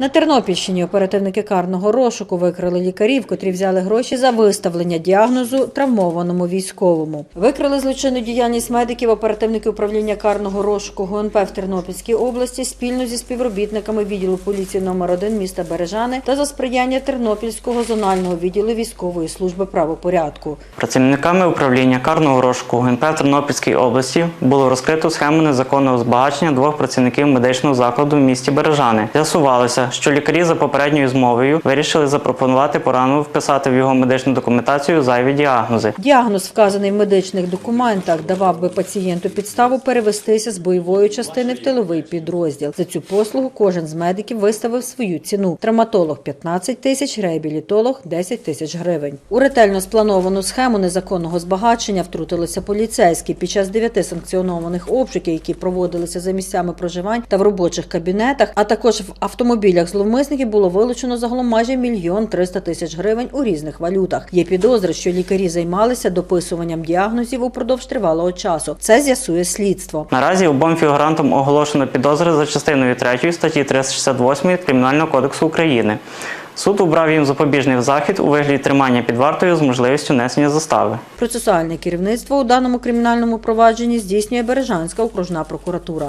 На Тернопільщині оперативники карного розшуку викрили лікарів, котрі взяли гроші за виставлення діагнозу травмованому військовому. Викрили злочинну діяльність медиків оперативники управління карного розшуку ГУНП в Тернопільській області спільно зі співробітниками відділу поліції номер 1 міста Бережани та за сприяння Тернопільського зонального відділу військової служби правопорядку. Працівниками управління карного розшуку ГНП в Тернопільській області було розкрито схему незаконного збагачення двох працівників медичного закладу в місті Бережани. З'ясувалося, що лікарі за попередньою змовою вирішили запропонувати пораненому вписати в його медичну документацію зайві діагнози. Діагноз, вказаний в медичних документах, давав би пацієнту підставу перевестися з бойової частини в тиловий підрозділ. За цю послугу кожен з медиків виставив свою ціну. Травматолог 15 тисяч, реабілітолог 10 тисяч гривень. У ретельно сплановану схему незаконного збагачення втрутилися поліцейські під час дев'яти санкціонованих обшуків, які проводилися за місцями проживань та в робочих кабінетах, а також в автомобілях зловмисників було вилучено загалом майже мільйон триста тисяч гривень у різних валютах. Є підозри, що лікарі займалися дописуванням діагнозів упродовж тривалого часу. Це з'ясує слідство. Наразі обом фігурантам оголошено підозри за частиною 3 статті 368 Кримінального кодексу України. Суд обрав їм запобіжний захід у вигляді тримання під вартою з можливістю несення застави. Процесуальне керівництво у даному кримінальному провадженні здійснює Бережанська окружна прокуратура.